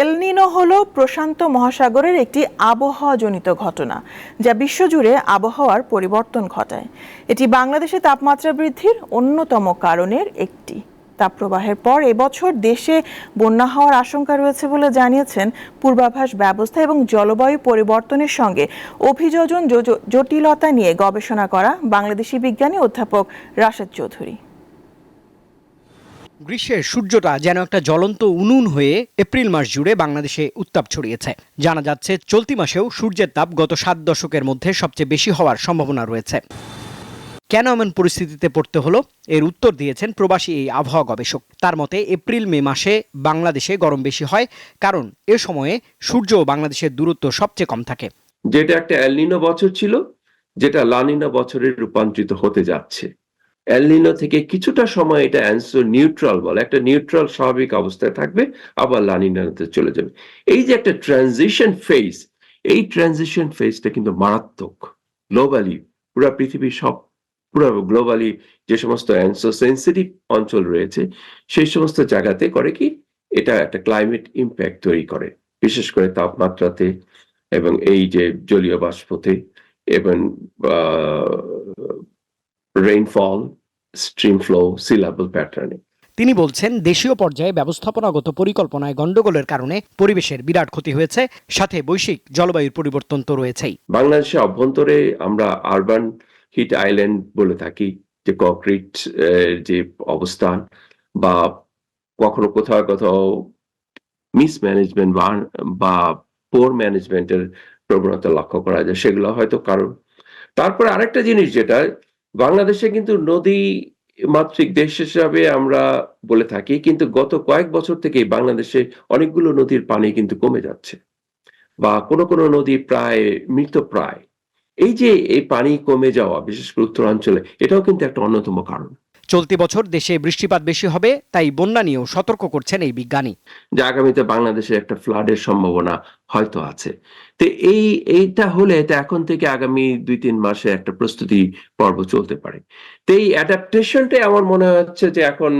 El Niño হল প্রশান্ত মহাসাগরের একটি আবহাওয়াজনিত ঘটনা, যা বিশ্বজুড়ে আবহাওয়ার পরিবর্তন ঘটায়। এটি বাংলাদেশে তাপমাত্রা বৃদ্ধির অন্যতম কারণের একটি। তাপপ্রবাহের পর এবছর দেশে বন্যা হওয়ার আশঙ্কা রয়েছে বলে জানিয়েছেন পূর্বাভাস ব্যবস্থা এবং জলবায়ু পরিবর্তনের সঙ্গে অভিযোজন জটিলতা নিয়ে গবেষণা করা বাংলাদেশি বিজ্ঞানী অধ্যাপক রাশেদ চৌধুরী। গ্রীষ্মের সূর্যটা যেন একটা জ্বলন্ত উনুন হয়ে এপ্রিল মাস জুড়ে বাংলাদেশে উত্তাপ ছড়িয়েছে। জানা যাচ্ছে, চলতি মাসেও সূর্যের তাপ গত সাত দশকের মধ্যে সবচেয়ে বেশি হওয়ার সম্ভাবনা রয়েছে। কেন এমন পরিস্থিতিতে পড়তে হলো? এর উত্তর দিয়েছেন প্রবাসী এই আবহাওয়া গবেষক। তার মতে, এপ্রিল, মে মাসে বাংলাদেশে গরম বেশি হয়, কারণ এ সময়ে সূর্য বাংলাদেশের দূরত্ব সবচেয়ে কম থাকে। যেটা একটা এলনিনো বছর ছিল, যেটা লানিনো বছরে রূপান্তরিত হতে যাচ্ছে। এলনিনো থেকে কিছুটা সময় এটা অ্যান্সার নিউট্রাল বলে। একটা নিউট্রাল স্বাভাবিক অবস্থায় থাকবে, আবার লানিনোতে চলে যাবে। এই যে একটা ট্রানজিশন ফেজ এই ট্রানজিশন ফেজটা কিন্তু মারাত্মক। গ্লোবালি পুরো পৃথিবীর সব, পুরো গ্লোবালি যে সমস্ত অ্যান্সার সেন্সিটিভ অঞ্চল রয়েছে, সেই সমস্ত জায়গাতে করে কি, এটা একটা ক্লাইমেট ইম্প্যাক্ট তৈরি করে। বিশেষ করে তাপমাত্রাতে এবং এই যে জলীয় বাষ্পতে, এবং রেইনফল স্ট্রিম ফ্লো সিলাবল প্যাটার্নে তিনি বলছেন দেশীয় পর্যায়ে ব্যবস্থাপনাগত পরিকল্পনায় গণ্ডগোলের কারণে পরিবেশের বিরাট ক্ষতি হয়েছে সাথে বৈশ্বিক জলবায়ুর পরিবর্তন তো রয়েছেই। বাংলাদেশের অভ্যন্তরে আমরা আরবান হিট আইল্যান্ড বলে থাকি যে কংক্রিট যে অবস্থান বা কখনো কোথাও কোথাও মিসম্যানেজমেন্ট বা বা পোর ম্যানেজমেন্টের প্রবণতা লক্ষ্য করা যায় সেগুলো হয়তো কারণ তারপরে আরেকটা জিনিস যেটা বাংলাদেশে কিন্তু নদী মাতৃক দেশ হিসাবে আমরা বলে থাকি, কিন্তু গত কয়েক বছর থেকে বাংলাদেশে অনেকগুলো নদীর পানি কিন্তু কমে যাচ্ছে বা কোন কোন নদী প্রায় মৃত প্রায়। এই যে এই পানি কমে যাওয়া, বিশেষ করে উত্তরাঞ্চলে, এটাও কিন্তু একটা অন্যতম কারণ। চলতি বছর দেশে বৃষ্টিপাত বেশি হবে তাই বন্যা নিয়েও সতর্ক করছেন এই বিজ্ঞানী। যে আগামীতে বাংলাদেশে একটা ফ্লাডের সম্ভাবনা হয়তো আছে। তো এই এইটা হলে এটা এখন থেকে আগামী দুই তিন মাসে একটা প্রস্তুতি পর্ব চলতে পারে। তো এই অ্যাডাপ্টেশনটাই আমার মনে হচ্ছে যে এখন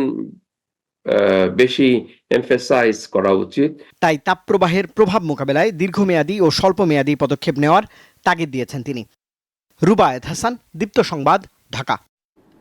বেশি এমফেসাইজ করা উচিত। তাই তাপপ্রবাহের প্রভাব মোকাবেলায় দীর্ঘমেয়াদী ও স্বল্পমেয়াদী পদক্ষেপ নেওয়ার তাগিদ দিয়েছেন তিনি। রুবায়েত হাসান দীপ্ত সংবাদ ঢাকা।